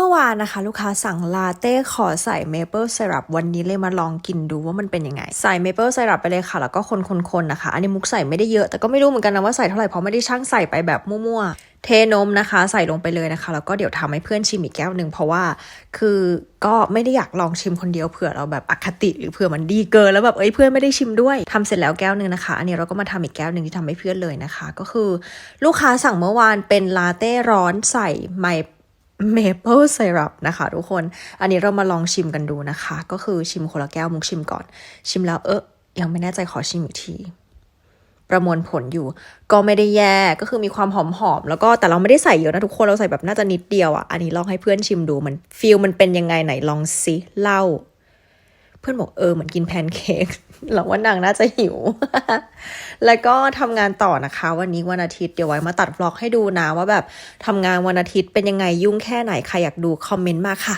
มื่อวานนะคะ ลูกค้าสั่งลาเต้ขอใส่เมเปิล y r รัปวันนี้เลยมาลองกินดูว่ามันเป็นยังไง ใส่เมเปิล y r รัปไปเลยค่ะ แล้วก็คนๆๆนะคะ อันนี้มุกใส่ไม่ได้เยอะแต่ก็ไม่รู้เหมือนกันนะว่าใส่เท่าไหร่เพราะไม่ได้ช่างใส่ไปแบบมั่วๆเทนมนะคะ ใส่ลงไปเลยนะคะ แล้วก็เดี๋ยวทำให้เพื่อนชิมอีกแก้วหนึ่งเพราะว่าคือก็ไม่ได้อยากลองชิมคนเดียวเผื่อเราแบบอคติหรือเผื่อมันดีเกินแล้วแบบเอ้ยเพื่อนไม่ได้ชิมด้วยทำเสร็จแล้วแก้วหนึ่งนะคะ อันนี้เราก็มาทำอีกแก้วหนึ่งที่ทำให้เพื่อนเลยนะคะ ก็คือ ลูกค้าสั่งเมื่อวานเป็นลาเต้ร้อนใส่ไม เมเปิลไซรัปนะคะทุกคน อันนี้เรามาลองชิมกันดูนะคะ ก็คือชิมคนละแก้วมุกชิมก่อน ชิมแล้วเออยังไม่แน่ใจขอชิมอีกที ประมวลผลอยู่ ก็ไม่ได้แย่ ก็คือมีความหอมๆแล้วก็แต่เราไม่ได้ใส่เยอะนะทุกคน เราใส่แบบน่าจะนิดเดียวอะ อันนี้ลองให้เพื่อนชิมดูมันฟีลมันเป็นยังไงไหนลองซิเล่า เพื่อนบอกเออเหมือนกินแพนเค้กเราว่านางน่าจะหิว แล้วก็ทำงานต่อนะคะ วันนี้วันอาทิตย์เดี๋ยวไว้มาตัดบล็อกให้ดูนะว่าแบบทำงานวันอาทิตย์เป็นยังไงยุ่งแค่ไหนใครอยากดูคอมเมนต์มาค่ะ